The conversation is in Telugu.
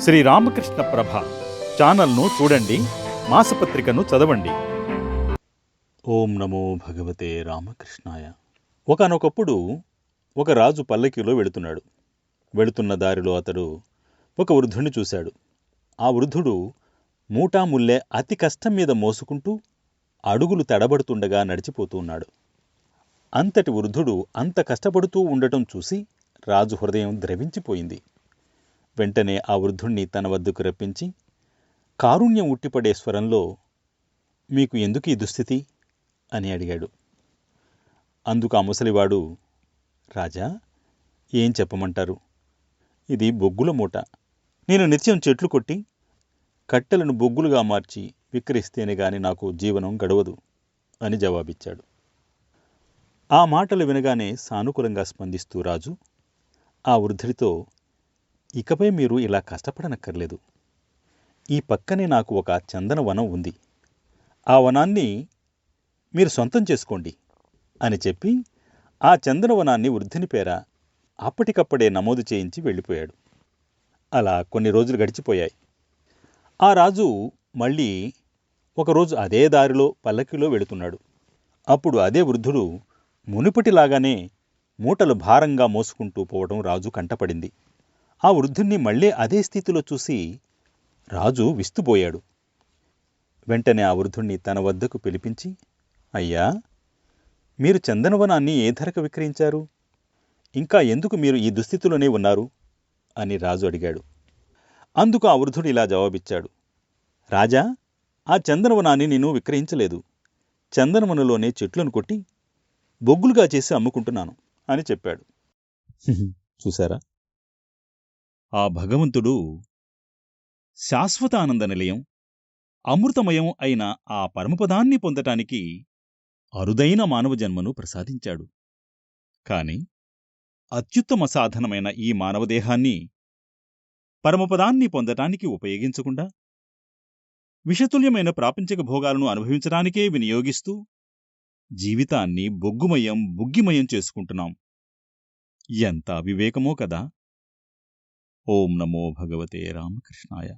శ్రీ రామకృష్ణ ప్రభ ఛానల్ను చూడండి మాసపత్రికను చదవండి. ఓం నమో భగవతే రామకృష్ణాయ. ఒకనొకప్పుడు ఒక రాజు పల్లకీలో వెళుతున్నాడు. వెళుతున్న దారిలో అతడు ఒక వృద్ధుణ్ణి చూశాడు. ఆ వృద్ధుడు మూటాముల్లే అతి కష్టం మీద మోసుకుంటూ అడుగులు తడబడుతుండగా నడిచిపోతూ ఉన్నాడు. అంతటి వృద్ధుడు అంత కష్టపడుతూ ఉండటం చూసి రాజు హృదయం ద్రవించిపోయింది. వెంటనే ఆ వృద్ధుణ్ణి తన వద్దకు రప్పించి కారుణ్యం ఉట్టిపడే స్వరంలో మీకు ఎందుకు ఈ దుస్థితి? అని అడిగాడు. అందుకు ఆ ముసలివాడు రాజా ఏం చెప్పమంటారు? ఇది బొగ్గుల మూట. నేను నిత్యం చెట్లు కొట్టి కట్టెలను బొగ్గులుగా మార్చి విక్రయిస్తేనే గాని నాకు జీవనం గడవదు అని జవాబిచ్చాడు. ఆ మాటలు వినగానే సానుకూలంగా స్పందిస్తూ రాజు ఆ వృద్ధుడితో ఇకపై మీరు ఇలా కష్టపడనక్కర్లేదు. ఈ పక్కనే నాకు ఒక చందన వనం ఉంది. ఆ వనాన్ని మీరు సొంతం చేసుకోండి అని చెప్పి ఆ చందనవనాన్ని వృద్ధిని పేర అప్పటికప్పుడే నమోదు చేయించి వెళ్ళిపోయాడు. అలా కొన్ని రోజులు గడిచిపోయాయి. ఆ రాజు మళ్ళీ ఒకరోజు అదే దారిలో పల్లకిలో వెళుతున్నాడు. అప్పుడు అదే వృద్ధుడు మునుపటిలాగానే మూటలు భారంగా మోసుకుంటూ పోవడం రాజు కంటపడింది. ఆ వృద్ధుణ్ణి మళ్ళీ అదే స్థితిలో చూసి రాజు విస్తుపోయాడు. వెంటనే ఆ వృద్ధుణ్ణి తన వద్దకు పిలిపించి అయ్యా మీరు చందనవనాన్ని ఏ ధరకు విక్రయించారు? ఇంకా ఎందుకు మీరు ఈ దుస్థితిలోనే ఉన్నారు? అని రాజు అడిగాడు. అందుకు ఆ వృద్ధుడు ఇలా జవాబిచ్చాడు. రాజా ఆ చందనవనాన్ని నేను విక్రయించలేదు. చందనవనంలోనే చెట్లను కొట్టి బొగ్గులుగా చేసి అమ్ముకుంటున్నాను అని చెప్పాడు. చూసారా ఆ భగవంతుడు శాశ్వత ఆనంద నిలయం అమృతమయం అయిన ఆ పరమపదాన్ని పొందటానికి అరుదైన మానవ జన్మను ప్రసాదించాడు. కాని అత్యుత్తమ సాధనమైన ఈ మానవదేహాన్ని పరమపదాన్ని పొందటానికి ఉపయోగించకుండా విషతుల్యమైన ప్రాపంచిక భోగాలను అనుభవించడానికే వినియోగిస్తూ జీవితాన్ని బొగ్గుమయం బుగ్గిమయం చేసుకుంటున్నాం. ఎంత అవివేకమో కదా! ఓం నమో భగవతే రామకృష్ణాయ